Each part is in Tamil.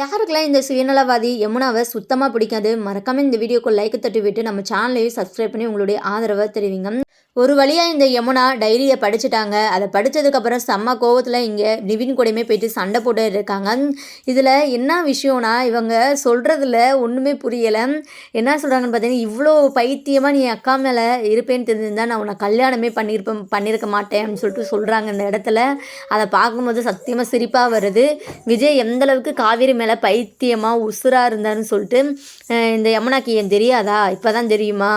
யாருக்கெல்லாம் இந்த சுயநலவாதி யமுனாவை சுத்தமாக பிடிக்காது மறக்காமல் இந்த வீடியோக்கு லைக் தட்டி விட்டு நம்ம சேனலையும் சப்ஸ்கிரைப் பண்ணி உங்களுடைய ஆதரவை தெரிவிங்க. ஒரு வழியாக இந்த யமுனா டைரியை படிச்சுட்டாங்க. அதை படித்ததுக்கப்புறம் செம்ம கோவத்தில் இங்கே நிவின் கூடயுமே போயிட்டு சண்டை போட்டு இருக்காங்க. இதில் என்ன விஷயம்னா இவங்க சொல்கிறதுல ஒன்றுமே புரியலை. என்ன சொல்கிறாங்கன்னு பார்த்தீங்கன்னா இவ்வளோ பைத்தியமாக நீ அக்கா மேலே இருப்பேன்னு தெரிஞ்சிருந்தா நான் உன்னை கல்யாணமே பண்ணியிருப்பேன் பண்ணியிருக்க மாட்டேன் அப்படின்னு சொல்லிட்டு சொல்கிறாங்க இந்த இடத்துல. அதை பார்க்கும்போது சத்தியமாக சிரிப்பாக வருது. விஜய் எந்தளவுக்கு காவேரி மேலே பைத்தியமாக உசுராக இருந்தாருன்னு சொல்லிட்டு இந்த யமுனாக்கு ஏன் தெரியாதா? இப்போ தான் தெரியுமா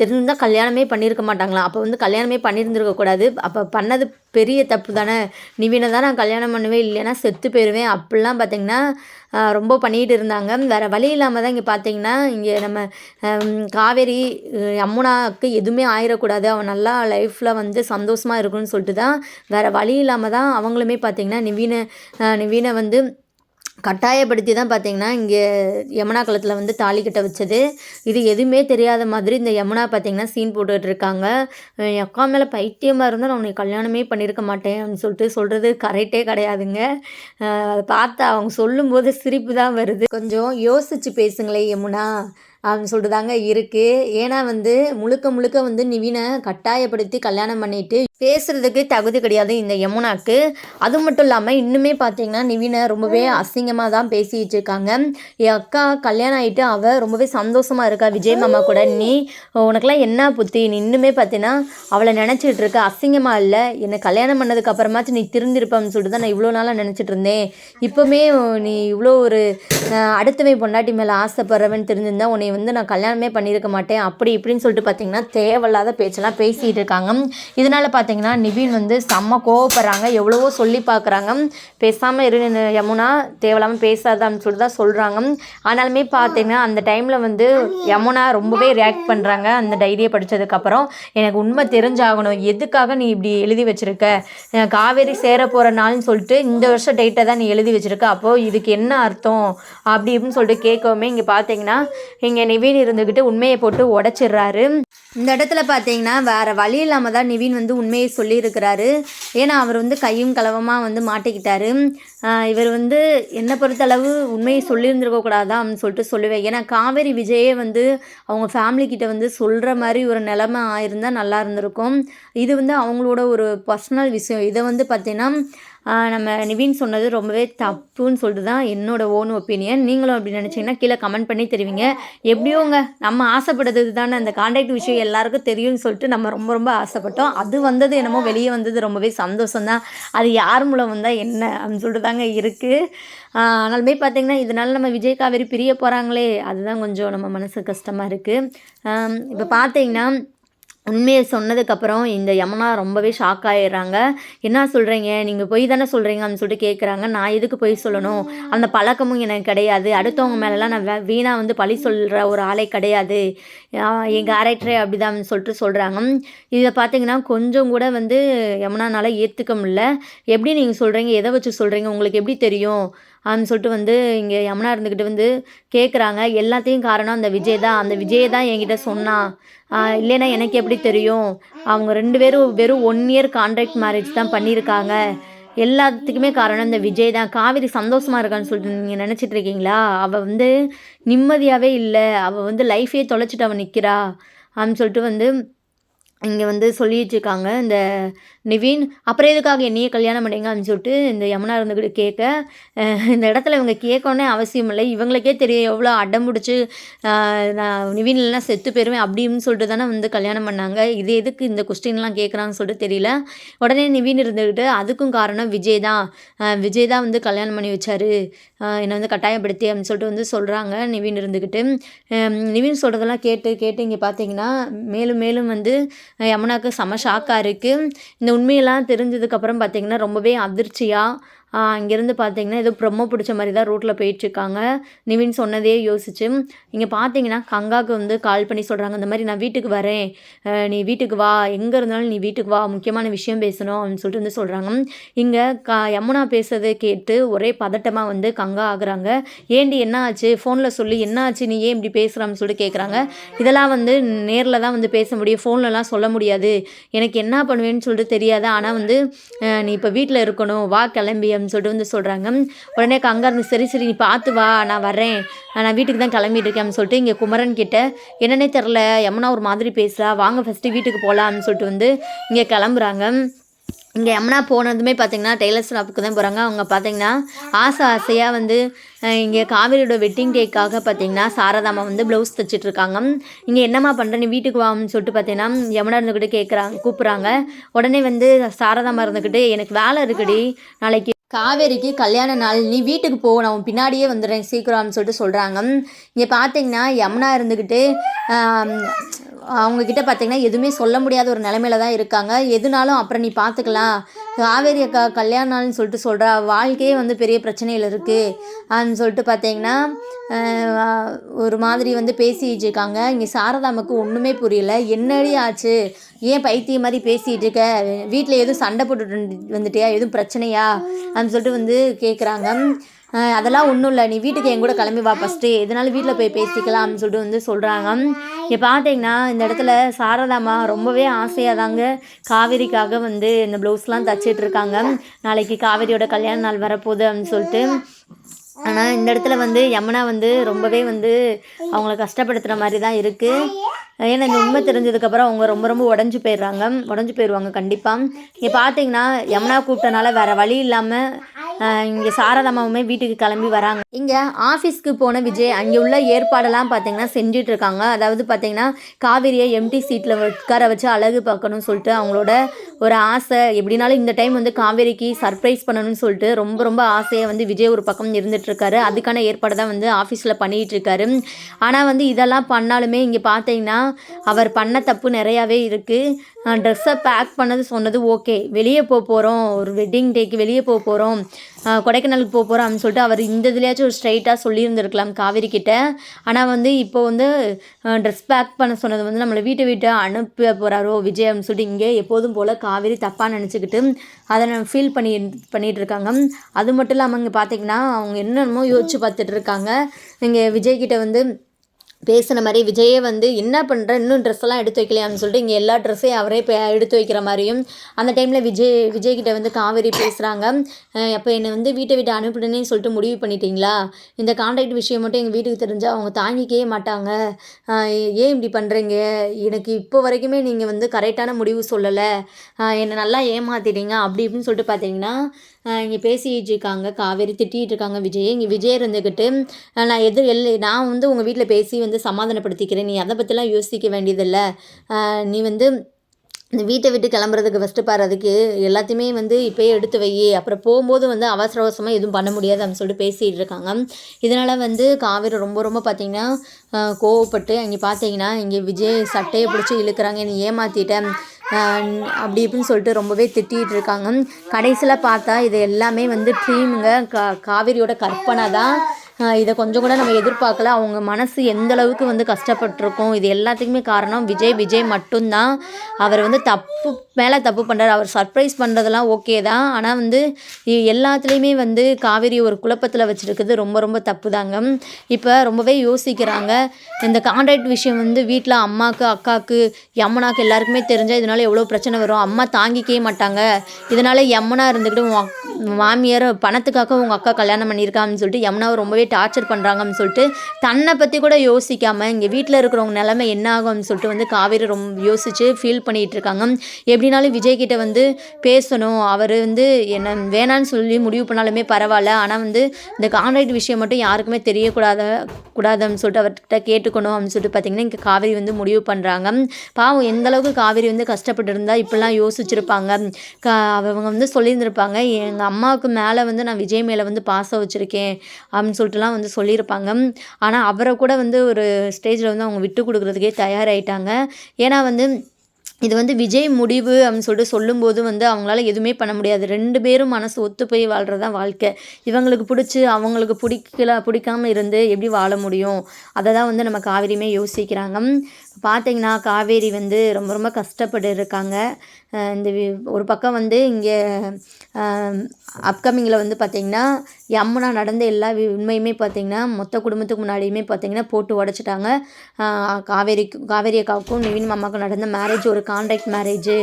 தெரிஞ்சிருந்தால் கல்யாணமே பண்ணியிருக்க மாட்டாங்களாம். அப்போ வந்து கல்யாணமே பண்ணியிருந்துருக்கக்கூடாது அப்போ பண்ணது பெரிய தப்பு தானே நிவினை தான் நான் கல்யாணம் பண்ணுவேன் இல்லைன்னா செத்து போயிடுவேன் அப்படிலாம் பார்த்தீங்கன்னா ரொம்ப பண்ணிகிட்டு இருந்தாங்க. வேறு வழி இல்லாமல் தான் இங்கே பார்த்தீங்கன்னா இங்கே நம்ம காவேரி யமுனாவுக்கு எதுவுமே ஆயிடக்கூடாது அவன் நல்லா லைஃப்பில் வந்து சந்தோஷமாக இருக்குன்னு சொல்லிட்டு தான் வேறு வழி இல்லாமல் தான் அவங்களுமே பார்த்தீங்கன்னா நிவீனை நிவீனை வந்து கட்டாயப்படுத்தி தான் பார்த்தீங்கன்னா இங்கே யமுனா குளத்தில் வந்து தாலி கட்ட வச்சது. இது எதுவுமே தெரியாத மாதிரி இந்த யமுனா பார்த்தீங்கன்னா சீன் போட்டுட்டு இருக்காங்க. என் அக்கா மேலே பைத்தியமாக இருந்தால் நான் உன்னை கல்யாணமே பண்ணியிருக்க மாட்டேன் அப்படின்னு சொல்லிட்டு சொல்கிறது கரெக்டே கிடையாதுங்க. அதை பார்த்தா அவங்க சொல்லும்போது சிரிப்பு தான் வருது. கொஞ்சம் யோசித்து பேசுங்களேன் யமுனா. அப்படின்னு சொல்லிட்டு தாங்க இருக்குது ஏன்னா வந்து முழுக்க முழுக்க வந்து நிவினை கட்டாயப்படுத்தி கல்யாணம் பண்ணிட்டு பேசுறதுக்கு தகுதி கிடையாது இந்த யமுனாக்கு. அது மட்டும் இல்லாமல் இன்னுமே பார்த்தீங்கன்னா நிவினை ரொம்பவே அசிங்கமாக தான் பேசிட்டு இருக்காங்க. என் அக்கா கல்யாணம் ஆகிட்டு அவள் ரொம்பவே சந்தோஷமாக இருக்கா விஜய் மாமா கூட. நீ உனக்கெல்லாம் என்ன புத்தி? நீ இன்னுமே பார்த்தீங்கன்னா அவளை நினச்சிட்டு இருக்க. அசிங்கமாக இல்லை. என்னை கல்யாணம் பண்ணதுக்கு அப்புறமாச்சும் நீ திருந்திருப்பன்னு சொல்லிட்டு தான் நான் இவ்வளோ நாளாக நினச்சிட்டு இருந்தேன். இப்போவுமே நீ இவ்வளோ ஒரு அடுத்தவை பொண்டாட்டி மேலே ஆசைப்படுறவன் தெரிஞ்சிருந்தா உன்னை வந்து நான் கல்யாணமே பண்ணியிருக்க மாட்டேன் அப்படி இப்படின்னு சொல்லிட்டு பார்த்தீங்கன்னா தேவையில்லாத பேச்செல்லாம் பேசிகிட்டு இருக்காங்க. இதனால் பார்த்தீங்கன்னா நிவின் வந்து செம்ம கோவப்படுறாங்க எவ்வளவோ சொல்லி பார்க்குறாங்க பேசாமல் இரு யமுனா தேவையில்லாமல் பேசாதான்னு சொல்லிட்டு தான் சொல்கிறாங்க ஆனாலுமே பார்த்தீங்கன்னா அந்த டைமில் வந்து யமுனா ரொம்பவே ரியாக்ட் பண்ணுறாங்க அந்த டைரியை படித்ததுக்கப்புறம் எனக்கு உண்மை தெரிஞ்சாகணும் எதுக்காக நீ இப்படி எழுதி வச்சுருக்க? காவேரி சேர போகிற நாள்னு சொல்லிட்டு இந்த வருஷம் டேட்டை தான் நீ எழுதி வச்சுருக்க. அப்போது இதுக்கு என்ன அர்த்தம்? அப்படி இப்படின்னு சொல்லிட்டு கேட்கவுமே இங்கே பார்த்தீங்கன்னா இங்கே நிவின் இருந்துக்கிட்டு உண்மையை போட்டு உடச்சிடுறாரு. இந்த இடத்துல பார்த்தீங்கன்னா வேறு வழி இல்லாமல் தான் நிவின் வந்து உண்மையை சொல்லியிருக்கிறாரு. ஏன்னா அவர் வந்து கையும் கலவமாக வந்து மாட்டிக்கிட்டாரு. இவர் வந்து என்னை பொறுத்தளவு உண்மையை சொல்லியிருந்துருக்கக்கூடாதா அப்படின்னு சொல்லிட்டு சொல்லுவேன். ஏன்னா காவேரி விஜயே வந்து அவங்க ஃபேமிலிக்கிட்ட வந்து சொல்கிற மாதிரி ஒரு நிலமை ஆயிருந்தால் நல்லா இருந்திருக்கும். இது வந்து அவங்களோட ஒரு பர்சனல் விஷயம். இதை வந்து பார்த்தீங்கன்னா நம்ம நிவின் சொன்னது ரொம்பவே தப்புன்னு சொல்லிட்டு தான் என்னோட ஓன் ஒப்பீனியன் நீங்களும் அப்படி நினச்சிங்கன்னா கீழே கமெண்ட் பண்ணி தெரிவிங்க. எப்படியோங்க? நம்ம ஆசைப்படுறது தானே அந்த கான்டாக்ட் விஷயம் எல்லாருக்கும் தெரியும்னு சொல்லிட்டு நம்ம ரொம்ப ரொம்ப ஆசைப்பட்டோம். அது வந்தது என்னமோ வெளியே வந்தது ரொம்பவே சந்தோஷம் தான் அது யார் மூலம் வந்தால் என்ன அப்படின்னு சொல்லிட்டு தாங்க இருக்குது ஆனாலுமே பார்த்தீங்கன்னா இதனால நம்ம விஜய் காவேரி பிரிய போகிறாங்களே அதுதான் கொஞ்சம் நம்ம மனசு கஷ்டமாக இருக்குது இப்போ பார்த்தீங்கன்னா உண்மையை சொன்னதுக்கப்புறம் இந்த யமுனா ரொம்பவே ஷாக் ஆகிடுறாங்க என்ன சொல்கிறீங்க நீங்கள் பொய் தானே சொல்கிறீங்க அப்படின்னு சொல்லிட்டு கேட்குறாங்க நான் எதுக்கு பொய் சொல்லணும்? அந்த பழக்கமும் எனக்கு கிடையாது. அடுத்தவங்க மேலெலாம் நான் வே- வந்து பழி சொல்கிற ஒரு ஆளே கிடையாது. என் கேரக்டரே அப்படிதான் சொல்லிட்டு சொல்கிறாங்க இதை பார்த்தீங்கன்னா கொஞ்சம் கூட வந்து யமுனானால ஏற்றுக்க முடியல. எப்படி நீங்கள் சொல்கிறீங்க எதை வச்சு சொல்கிறீங்க உங்களுக்கு எப்படி தெரியும்? அப்படின்னு சொல்லிட்டு வந்து இங்கே யமுனா இருந்துக்கிட்டு வந்து கேட்குறாங்க எல்லாத்தையும் காரணம் அந்த விஜய் தான். அந்த விஜய் தான் என்கிட்ட சொன்னான் இல்லைன்னா எனக்கு எப்படி தெரியும்? அவங்க ரெண்டு பேரும் வெறும் ஒன் இயர் கான்ட்ராக்ட் மேரேஜ் தான் பண்ணியிருக்காங்க. எல்லாத்துக்குமே காரணம் இந்த விஜய் தான். காவேரி சந்தோஷமாக இருக்கான்னு சொல்லிட்டு நீங்கள் நினச்சிட்டு இருக்கீங்களா? அவள் வந்து நிம்மதியாகவே இல்லை. அவள் வந்து லைஃபே தொலைச்சிட்டு அவள் நிற்கிறா அப்படின்னு சொல்லிட்டு வந்து இங்கே வந்து சொல்லிட்டு இருக்காங்க இந்த நிவின் அப்புறம் எதுக்காக என்னையே கல்யாணம் பண்ணிங்க அப்படின்னு சொல்லிட்டு இந்த யமுனா இருந்துக்கிட்டு கேட்க இந்த இடத்துல இவங்க கேட்கணுன்னே அவசியம் இல்லை. இவங்களுக்கே தெரியும் எவ்வளோ அடம் பிடிச்சி நான் நிவின் இல்லைனா செத்து போயிருவேன் அப்படின்னு சொல்லிட்டு தானே வந்து கல்யாணம் பண்ணாங்க. இது எதுக்கு இந்த கொஸ்டின்லாம் கேட்குறாங்கன்னு சொல்லிட்டு தெரியல. உடனே நிவின் இருந்துக்கிட்டு அதுக்கும் காரணம் விஜய் தான். விஜய் தான் வந்து கல்யாணம் பண்ணி வச்சாரு. என்னை வந்து கட்டாயப்படுத்தி அப்படின்னு சொல்லிட்டு வந்து சொல்கிறாங்க நிவின் இருந்துக்கிட்டு நிவீன் நிவின் சொல்கிறதெல்லாம் கேட்டு கேட்டு இங்கே பார்த்தீங்கன்னா மேலும் மேலும் வந்து யமுனாவுக்கு யமுனாக்கு செம ஷாக்காக இருக்குது இந்த உண்மையெல்லாம் தெரிஞ்சதுக்கப்புறம் பார்த்திங்கன்னா ரொம்பவே அதிர்ச்சியாக அங்கேருந்து பார்த்தீங்கன்னா ஏதோ ப்ரொமோ பிடிச்ச மாதிரி தான் ரோட்டில் போயிட்டுருக்காங்க. நிவின் சொன்னதே யோசிச்சு. இங்கே பார்த்தீங்கன்னா கங்காவுக்கு வந்து கால் பண்ணி சொல்கிறாங்க இந்த மாதிரி நான் வீட்டுக்கு வரேன். நீ வீட்டுக்கு வா. எங்கே இருந்தாலும் நீ வீட்டுக்கு வா. முக்கியமான விஷயம் பேசணும். அப்படின்னு சொல்லிட்டு வந்து சொல்கிறாங்க இங்கே க யமுனா பேசுறதை கேட்டு ஒரே பதட்டமாக வந்து கங்கா ஆகுறாங்க. ஏண்டி என்ன ஆச்சு ஃபோனில் சொல்லி. என்ன ஆச்சு நீ ஏன் இப்படி பேசுகிறான்னு சொல்லிட்டு கேட்குறாங்க இதெல்லாம் வந்து நேரில் தான் வந்து பேச முடியும். ஃபோன்லலாம் சொல்ல முடியாது. எனக்கு என்ன பண்ணுவேன்னு சொல்லிட்டு தெரியாது. ஆனால் வந்து நீ இப்போ வீட்டில் இருக்கணும். வா கிளம்பி. அப்படின்னு சொல்லிட்டு வந்து சொல்கிறாங்க உடனே அங்கே இருந்து சரி சரி நீ பார்த்து வா நான் வரேன் நான் வீட்டுக்கு தான் கிளம்பிட்டு இருக்கேன் அப்படின்னு சொல்லிட்டு இங்கே குமரன் கிட்ட என்னன்னே தெரில யமுனா ஒரு மாதிரி பேசுகிறா வாங்க ஃபஸ்ட்டு வீட்டுக்கு போகலாம் அப்படின்னு சொல்லிட்டு வந்து இங்கே கிளம்புறாங்க. இங்கே யமுனா போனதுமே பார்த்தீங்கன்னா டெய்லர் ஷாப்புக்கு தான் போகிறாங்க அவங்க பார்த்தீங்கன்னா ஆசை ஆசையாக வந்து இங்கே காவேரியோட வெட்டிங் டேக்காக பார்த்தீங்கன்னா சாரதாமா வந்து ப்ளவுஸ் தைச்சிட்டு இருக்காங்க. இங்கே என்னம்மா பண்ணுற நீ வீட்டுக்கு வான்னு சொல்லிட்டு பார்த்தீங்கன்னா யமுனா இருந்துக்கிட்டு கேட்குறாங்க கூப்பிட்றாங்க. உடனே வந்து சாரதாமா இருந்துக்கிட்டு எனக்கு வேலை இருக்குடி நாளைக்கு காவேரிக்கு கல்யாண நாள் நீ வீட்டுக்கு போ நான் உன் பின்னாடியே வந்துடுறேன் சீக்கிரம்னு சொல்லிட்டு சொல்கிறாங்க இங்கே பார்த்தீங்கன்னா யமுனா இருந்துக்கிட்டு அவங்கக்கிட்ட பார்த்தீங்கன்னா எதுவுமே சொல்ல முடியாத ஒரு நிலமையில தான் இருக்காங்க. எதுனாலும் அப்புறம் நீ பார்த்துக்கலாம் காவேரி அக்கா கல்யாண நாள்னு சொல்லிட்டு சொல்கிறா வாழ்க்கையே வந்து பெரிய பிரச்சனையில் இருக்குது அப்படின்னு சொல்லிட்டு பார்த்தீங்கன்னா ஒரு மாதிரி வந்து பேசிகிட்டு இருக்காங்க. இங்கே சாரதாமுக்கு ஒன்றுமே புரியல. என்னடி ஆச்சு? ஏன் பைத்தியம் மாதிரி பேசிகிட்டு இருக்க? வீட்டில் எதுவும் சண்டை போட்டுட்டு வந்துட்டியா? எதுவும் பிரச்சனையா? அப்படின்னு சொல்லிட்டு வந்து கேட்குறாங்க அதெல்லாம் ஒன்றும் இல்லை. நீ வீட்டுக்கு என் கூட கிளம்பி வா ஃபஸ்ட்டு எதனாலும் வீட்டில் போய் பேசிக்கலாம் அப்படின்னு சொல்லிட்டு வந்து சொல்கிறாங்க இங்கே பார்த்தீங்கன்னா இந்த இடத்துல சாரதாமா ரொம்பவே ஆசையாக தாங்க காவேரிக்காக வந்து இந்த ப்ளவுஸ்லாம் தச்சிட்ருக்காங்க நாளைக்கு காவேரியோட கல்யாண நாள் வரப்போகுது அப்படின்னு சொல்லிட்டு. ஆனால் இந்த இடத்துல வந்து யமுனா வந்து ரொம்பவே வந்து அவங்கள கஷ்டப்படுத்துகிற மாதிரி தான் இருக்குது ஏன்னா இந்த உண்மை தெரிஞ்சதுக்கப்புறம் அவங்க ரொம்ப ரொம்ப உடஞ்சி போயிடுறாங்க. உடஞ்சி போயிடுவாங்க கண்டிப்பாக இங்கே பார்த்தீங்கன்னா யமுனா கூப்பிட்டனால வேறு வழி இல்லாமல் இங்கே சாரதாமாவுமே வீட்டுக்கு கிளம்பி வராங்க. இங்கே ஆஃபீஸ்க்கு போன விஜய் அங்கே உள்ள ஏற்பாடெல்லாம் பார்த்தீங்கன்னா செஞ்சுட்டு இருக்காங்க அதாவது பார்த்தீங்கன்னா காவிரியை எம்டி சீட்டில் உட்கார வச்சு அழகு பார்க்கணும்னு சொல்லிட்டு அவங்களோட ஒரு ஆசை. எப்படினாலும் இந்த டைம் வந்து காவேரிக்கு சர்ப்ரைஸ் பண்ணணும்னு சொல்லிட்டு ரொம்ப ரொம்ப ஆசையாக வந்து விஜய் ஒரு பக்கம் இருந்துட்டு இருக்காரு அதுக்கான ஏற்பாடு தான் வந்து ஆஃபீஸில் பண்ணிகிட்ருக்காரு இருக்காரு ஆனால் வந்து இதெல்லாம் பண்ணாலுமே இங்கே பார்த்தீங்கன்னா அவர் பண்ண தப்பு நிறையாவே இருக்குது ட்ரெஸ்ஸை பேக் பண்ணது சொன்னது ஓகே வெளியே போக போகிறோம் ஒரு வெட்டிங் டேக்கு வெளியே போக போகிறோம் கொடைக்கானலுக்கு போக போகிறோம் அப்படின்னு சொல்லிட்டு அவர் இந்த இதுலேயாச்சும் ஒரு ஸ்ட்ரைட்டாக சொல்லியிருந்திருக்கலாம் காவேரி கிட்ட. ஆனால் வந்து இப்போ வந்து ட்ரெஸ் பேக் பண்ண சொன்னது வந்து நம்மளை வீட்டை வீட்டை அனுப்ப போகிறாரோ விஜய் அப்படின்னு சொல்லிட்டு இங்கே எப்போதும் போல் காவேரி தப்பாக நினச்சிக்கிட்டு அதை நம்ம ஃபீல் பண்ணி பண்ணிகிட்டு இருக்காங்க அது மட்டும் இல்லாமல் இங்கே பார்த்தீங்கன்னா அவங்க என்னென்னமோ யோசிச்சு பார்த்துட்டு இருக்காங்க இங்கே விஜய்கிட்ட வந்து பேசின மாதிரி விஜயே வந்து என்ன பண்ணுற இன்னும் ட்ரெஸ்ஸெல்லாம் எடுத்து வைக்கலையான்னு சொல்லிட்டு இங்கே எல்லா ட்ரெஸ்ஸையும் அவரே எடுத்து வைக்கிற மாதிரியும் அந்த டைமில் விஜய் விஜய்கிட்ட வந்து காவேரி பேசுகிறாங்க அப்போ என்னை வந்து வீட்டை விட்டு அனுப்பிடுனே சொல்லிட்டு முடிவு பண்ணிட்டீங்களா? இந்த கான்ட்ராக்ட் விஷயம் மட்டும் எங்கள் வீட்டுக்கு தெரிஞ்சால் அவங்க தாங்கிக்கவே மாட்டாங்க. ஏன் இப்படி பண்ணுறீங்க எனக்கு இப்போ வரைக்குமே நீங்கள் வந்து கரெக்டான முடிவு சொல்லலை. என்னை நல்லா ஏமாத்திட்டீங்க. அப்படி இப்படின்னு சொல்லிட்டு பார்த்தீங்கன்னா இங்கே பேசிட்டு இருக்காங்க. காவேரி திட்டிகிட்டு இருக்காங்க விஜய். இங்கே விஜய் இருந்துக்கிட்டு நான் எது எல் நான் வந்து உங்கள் வீட்டில் பேசி வந்து சமாதானப்படுத்திக்கிறேன். நீ அதை பற்றிலாம் யோசிக்க வேண்டியதில்லை. நீ வந்து இந்த வீட்டை விட்டு கிளம்புறதுக்கு ஃபஸ்ட்டு பாரு. அதுக்கு எல்லாத்தையுமே வந்து இப்போயே எடுத்து வை. அப்புறம் போகும்போது வந்து அவசர அவசரமாக எதுவும் பண்ண முடியாது. அப்படின்னு சொல்லிட்டு பேசிகிட்டு இருக்காங்க. இதனால் வந்து காவேரி ரொம்ப ரொம்ப பார்த்தீங்கன்னா கோவப்பட்டு அங்கே பார்த்தீங்கன்னா இங்கே விஜய் சட்டையை பிடிச்சி இழுக்கிறாங்க. நீ ஏமாற்றிட்டேன் அப்படி இப்படின்னு சொல்லிட்டு ரொம்பவே திட்டிகிட்டு இருக்காங்க. கடைசியில் பார்த்தா இது எல்லாமே வந்து ட்ரீமுங்க கா காவேரியோட கற்பனை தான். இதை கொஞ்சம் கூட நம்ம எதிர்பார்க்கல. அவங்க மனசு எந்த அளவுக்கு வந்து கஷ்டப்பட்டிருக்கும் இது எல்லாத்துக்குமே காரணம் விஜய் விஜய் மட்டும்தான். அவர் வந்து தப்பு மேலே தப்பு பண்ணுறாரு அவர் சர்ப்ரைஸ் பண்ணுறதெல்லாம் ஓகே தான். ஆனால் வந்து எல்லாத்துலேயுமே வந்து காவேரி ஒரு குழப்பத்தில் வச்சுருக்குது ரொம்ப ரொம்ப தப்பு தாங்க இப்போ ரொம்பவே யோசிக்கிறாங்க. இந்த கான்ட்ராக்ட் விஷயம் வந்து வீட்டில் அம்மாவுக்கு அக்காவுக்கு யமுனாக்கு எல்லாருக்குமே தெரிஞ்சால் இதனால் எவ்வளோ பிரச்சனை வரும்? அம்மா தாங்கிக்கவே மாட்டாங்க. இதனால் யமுனா இருந்துக்கிட்டு உன் மாமியார் பணத்துக்காக உங்கள் அக்கா கல்யாணம் பண்ணியிருக்கான்னு சொல்லிட்டு யமுனாவை ரொம்பவே டார்ச்சர் பண்ணுறாங்கன்னு சொல்லிட்டு தன்னை பற்றி கூட யோசிக்காமல் இங்கே வீட்டில் இருக்கிறவங்க நிலமை என்ன ஆகும்னு சொல்லிட்டு வந்து காவேரி ரொம்ப யோசித்து ஃபீல் பண்ணிகிட்டு இருக்காங்க. எப்படினாலும் விஜய்கிட்ட வந்து பேசணும். அவர் வந்து என்ன வேணான்னு சொல்லி முடிவு பண்ணாலுமே பரவாயில்ல. ஆனால் வந்து இந்த கான்ட்ராக்ட் விஷயம் மட்டும் யாருக்குமே தெரியக்கூடாத கூடாதுன்னு சொல்லிட்டு அவர்கிட்ட கேட்டுக்கணும் அப்படின்னு சொல்லிட்டு பார்த்திங்கன்னா இங்கே காவேரி வந்து முடிவு பண்ணுறாங்க பாவம் எந்த அளவுக்கு காவேரி வந்து கஷ்டப்பட்டு இருந்தால் இப்படிலாம் யோசிச்சிருப்பாங்க. கா அவங்க வந்து சொல்லியிருந்திருப்பாங்க எங்கள் அம்மாவுக்கு மேலே வந்து நான் விஜய் மேலே வந்து பாசம் வச்சுருக்கேன் அப்படின்னு சொல்லிட்டு சொல்லிட்டுலாம் வந்து சொல்லியிருப்பாங்க. ஆனால் அவரை கூட வந்து ஒரு ஸ்டேஜில் வந்து அவங்க விட்டு கொடுக்குறதுக்கே தயாராகிட்டாங்க ஏன்னா வந்து இது வந்து விஜய் முடிவு அப்படின்னு சொல்லிட்டு சொல்லும்போது வந்து அவங்களால எதுவுமே பண்ண முடியாது. ரெண்டு பேரும் மனசு ஒத்து போய் வாழ்கிறது தான் வாழ்க்கை. இவங்களுக்கு பிடிச்சி அவங்களுக்கு பிடிக்கல பிடிக்காம இருந்து எப்படி வாழ முடியும்? அதை தான் வந்து நம்ம காவிரியுமே யோசிக்கிறாங்க. பார்த்தீங்கன்னா காவேரி வந்து ரொம்ப ரொம்ப கஷ்டப்பட்டு இருக்காங்க இந்த வி- ஒரு பக்கம் வந்து இங்கே அப்கமிங்கில் வந்து பார்த்திங்கன்னா யமுனா நடந்த எல்லா வி- உண்மையுமே பார்த்திங்கன்னா மொத்த குடும்பத்துக்கு முன்னாடியுமே பார்த்திங்கன்னா போட்டு உடச்சிட்டாங்க. காவேரிக்கு காவேரி அக்காவுக்கும் நிவின் மாமாவுக்கும் நடந்த மேரேஜ் ஒரு கான்ட்ராக்ட் மேரேஜு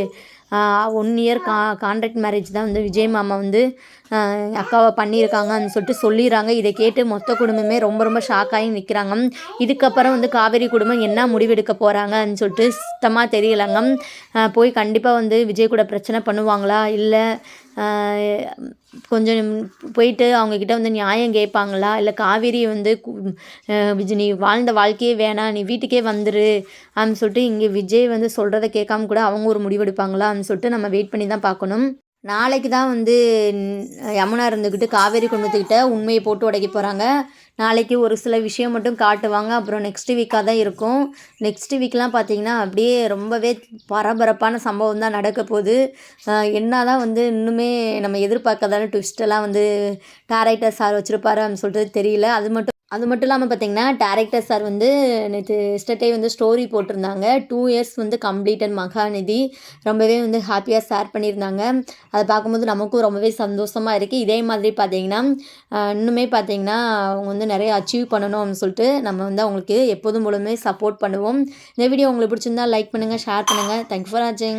ஒன் இயர் கா கான்ட்ராக்ட் மேரேஜ் தான் வந்து விஜய் மாமா வந்து அக்காவை பண்ணியிருக்காங்கன்னு சொல்லிட்டு சொல்லிடுறாங்க. இதை கேட்டு மொத்த குடும்பமே ரொம்ப ரொம்ப ஷாக் ஆகி நிற்கிறாங்க இதுக்கப்புறம் வந்து காவேரி குடும்பம் என்ன முடிவெடுக்க போகிறாங்கன்னு சொல்லிட்டு சுத்தமாக தெரியலங்க. போய் கண்டிப்பாக வந்து விஜய் கூட பிரச்சனை பண்ணுவாங்களா? இல்லை கொஞ்சம் போயிட்டு அவங்கக்கிட்ட வந்து நியாயம் கேட்பாங்களா? இல்லை காவேரி வந்து விஜய் நீ வாழ்ந்த வாழ்க்கையே வேணாம் நீ வீட்டுக்கே வந்துரு அப்படின்னு சொல்லிட்டு இங்கே விஜய் வந்து சொல்கிறத கேட்காம கூட அவங்க ஒரு முடிவெடுப்பாங்களா அப்படின்னு சொல்லிட்டு நம்ம வெயிட் பண்ணி தான் பார்க்கணும். நாளைக்கு தான் வந்து யமுனா இருந்துக்கிட்டு காவேரி குடும்பத்துக்கிட்ட உண்மையை போட்டு உடைக்க போகிறாங்க நாளைக்கு ஒரு சில விஷயம் மட்டும் காட்டுவாங்க. அப்புறம் நெக்ஸ்ட் வீக்காக தான் இருக்கும். நெக்ஸ்ட் வீக்லாம் பார்த்தீங்கன்னா அப்படியே ரொம்பவே பரபரப்பான சம்பவம் தான் நடக்க போகுது. என்ன தான் வந்து இன்னுமே நம்ம எதிர்பார்க்காதான ட்விஸ்டெல்லாம் வந்து டேரக்டர் சார் வச்சுருப்பாரு அப்படின்னு சொல்லிட்டு தெரியல. அது மட்டும் அது மட்டும் இல்லாமல் பார்த்தீங்கன்னா டேரக்டர் சார் வந்து நேற்று எஸ்டர்டே வந்து ஸ்டோரி போட்டிருந்தாங்க. டூ இயர்ஸ் வந்து கம்ப்ளீட்டட் மகாநிதி ரொம்பவே வந்து ஹாப்பியாக ஷேர் பண்ணியிருந்தாங்க. அதை பார்க்கும்போது நமக்கும் ரொம்பவே சந்தோஷமாக இருக்குது இதே மாதிரி பார்த்தீங்கன்னா இன்னுமே பார்த்தீங்கன்னா அவங்க வந்து நிறைய அச்சீவ் பண்ணணும் அப்படின்னு சொல்லிட்டு நம்ம வந்து அவங்களுக்கு எப்போதும் மூலமே சப்போர்ட் பண்ணுவோம். இந்த வீடியோ உங்களுக்கு பிடிச்சிருந்தா லைக் பண்ணுங்கள் ஷேர் பண்ணுங்கள் தேங்க்யூ ஃபார் வாட்சிங்